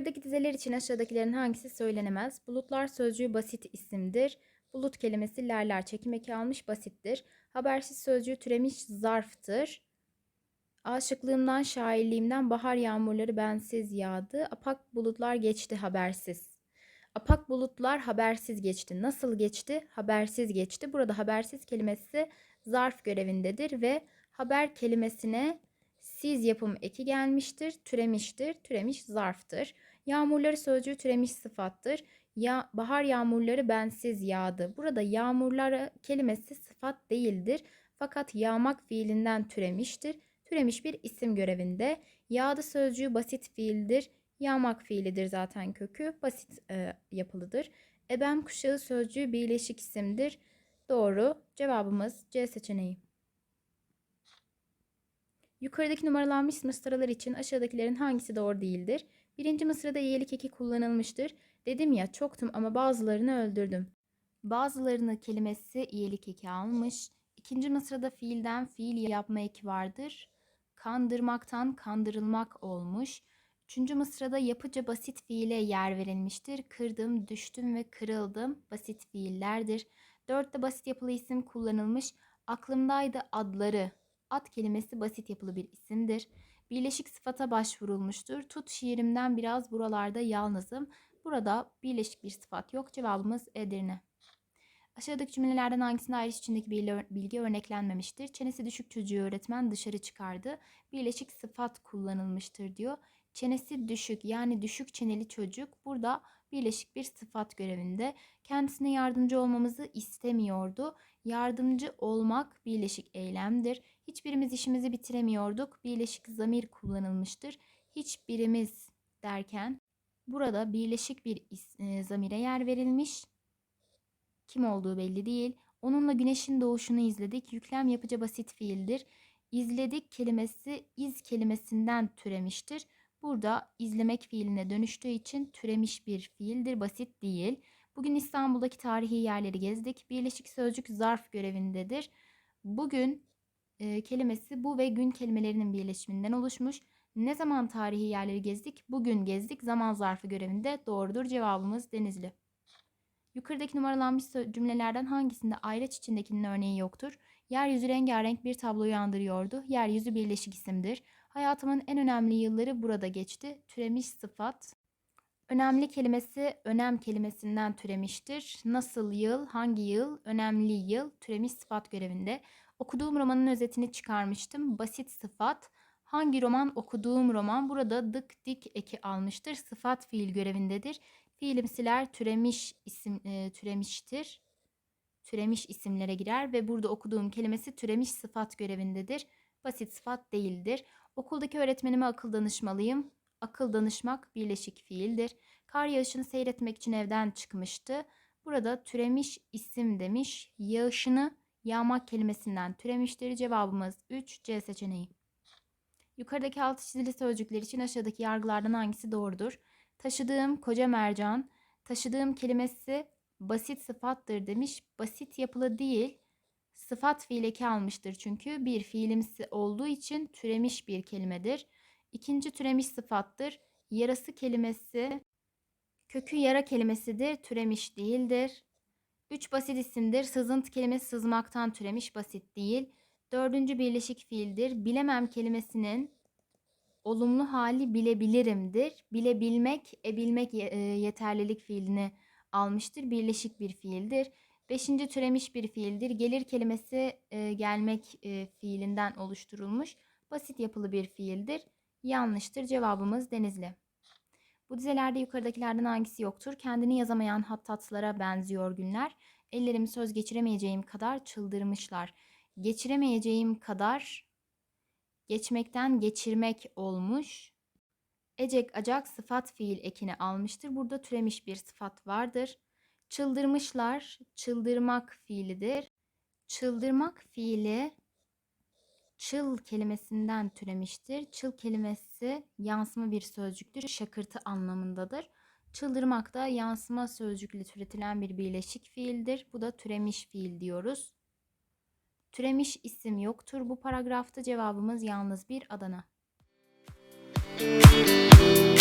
Yukarıdaki dizeler için aşağıdakilerin hangisi söylenemez? Bulutlar sözcüğü basit isimdir. Bulut kelimesi lerler çekim eki almış basittir. Habersiz sözcüğü türemiş zarftır. Aşıklığımdan, şairliğimden bahar yağmurları bensiz yağdı. Apak bulutlar geçti habersiz. Apak bulutlar habersiz geçti. Nasıl geçti? Habersiz geçti. Burada habersiz kelimesi zarf görevindedir ve haber kelimesine siz yapım eki gelmiştir, türemiştir, türemiş zarftır. Yağmurları sözcüğü türemiş sıfattır. Ya, bahar yağmurları bensiz yağdı. Burada yağmurları kelimesi sıfat değildir. Fakat yağmak fiilinden türemiştir. Türemiş bir isim görevinde. Yağdı sözcüğü basit fiildir. Yağmak fiilidir zaten kökü. Basit e, yapılıdır. Ebem kuşağı sözcüğü birleşik isimdir. Doğru. Cevabımız C seçeneği. Yukarıdaki numaralanmış mısralar için aşağıdakilerin hangisi doğru değildir? Birinci mısrada iyilik eki kullanılmıştır. Dedim ya çoktum ama bazılarını öldürdüm. Bazılarını kelimesi iyilik eki almış. İkinci mısrada fiilden fiil yapma eki vardır. Kandırmaktan kandırılmak olmuş. Üçüncü mısrada yapıca basit fiile yer verilmiştir. Kırdım, düştüm ve kırıldım basit fiillerdir. Dörtte basit yapılı isim kullanılmış. Aklımdaydı adları. Ad kelimesi basit yapılı bir isimdir. Birleşik sıfata başvurulmuştur. Tut şiirimden biraz buralarda yalnızım. Burada birleşik bir sıfat yok. Cevabımız Edirne. Aşağıdaki cümlelerden hangisinde ayrış içindeki bilgi örneklenmemiştir? Çenesi düşük çocuğu öğretmen dışarı çıkardı. Birleşik sıfat kullanılmıştır diyor. Çenesi düşük yani düşük çeneli çocuk burada birleşik bir sıfat görevinde. Kendisine yardımcı olmamızı istemiyordu. Yardımcı olmak birleşik eylemdir. Hiçbirimiz işimizi bitiremiyorduk. Birleşik zamir kullanılmıştır. Hiçbirimiz derken burada birleşik bir e, zamire yer verilmiş. Kim olduğu belli değil. Onunla güneşin doğuşunu izledik. Yüklem yapıcı basit fiildir. İzledik kelimesi iz kelimesinden türemiştir. Burada izlemek fiiline dönüştüğü için türemiş bir fiildir, basit değil. Bugün İstanbul'daki tarihi yerleri gezdik. Birleşik sözcük zarf görevindedir. Bugün e, kelimesi bu ve gün kelimelerinin birleşiminden oluşmuş. Ne zaman tarihi yerleri gezdik? Bugün gezdik. Zaman zarfı görevinde doğrudur. Cevabımız Denizli. Yukarıdaki numaralanmış cümlelerden hangisinde ayraç içindekinin örneği yoktur? Yeryüzü rengarenk bir tabloyu andırıyordu. Yeryüzü birleşik isimdir. Hayatımın en önemli yılları burada geçti. Türemiş sıfat. Önemli kelimesi önem kelimesinden türemiştir. Nasıl yıl, hangi yıl, önemli yıl türemiş sıfat görevinde. Okuduğum romanın özetini çıkarmıştım. Basit sıfat. Hangi roman okuduğum roman burada dık dik eki almıştır. Sıfat fiil görevindedir. Fiilimsiler türemiş isim e, türemiştir. Türemiş isimlere girer ve burada okuduğum kelimesi türemiş sıfat görevindedir. Basit sıfat değildir. Okuldaki öğretmenime akıl danışmalıyım. Akıl danışmak birleşik fiildir. Kar yağışını seyretmek için evden çıkmıştı. Burada türemiş isim demiş. Yağışını yağmak kelimesinden türemiştir. Cevabımız 3 C seçeneği. Yukarıdaki altı çizili sözcükler için aşağıdaki yargılardan hangisi doğrudur? Taşıdığım koca mercan, taşıdığım kelimesi basit sıfattır demiş. Basit yapılı değil, sıfat fiileki almıştır çünkü bir fiilimsi olduğu için türemiş bir kelimedir. İkinci türemiş sıfattır. Yarası kelimesi kökü yara kelimesidir, türemiş değildir. Üç basit isimdir. Sızıntı kelimesi sızmaktan türemiş basit değil. Dördüncü birleşik fiildir. Bilemem kelimesinin olumlu hali bilebilirimdir. Bilebilmek, e bilmek yeterlilik fiilini almıştır. Birleşik bir fiildir. Beşinci türemiş bir fiildir. Gelir kelimesi e, gelmek e, fiilinden oluşturulmuş. Basit yapılı bir fiildir. Yanlıştır. Cevabımız Denizli. Bu dizelerde yukarıdakilerden hangisi yoktur? Kendini yazamayan hattatlara benziyor günler. Ellerimi söz geçiremeyeceğim kadar çıldırmışlar. Geçiremeyeceğim kadar geçmekten geçirmek olmuş. Ecek acak sıfat fiil ekini almıştır. Burada türemiş bir sıfat vardır. Çıldırmışlar, çıldırmak fiilidir. Çıldırmak fiili çıl kelimesinden türemiştir. Çıl kelimesi yansıma bir sözcüktür. Şakırtı anlamındadır. Çıldırmak da yansıma sözcükle türetilen bir birleşik fiildir. Bu da türemiş fiil diyoruz. Türemiş isim yoktur bu paragrafta. Cevabımız yalnız bir Adana. Müzik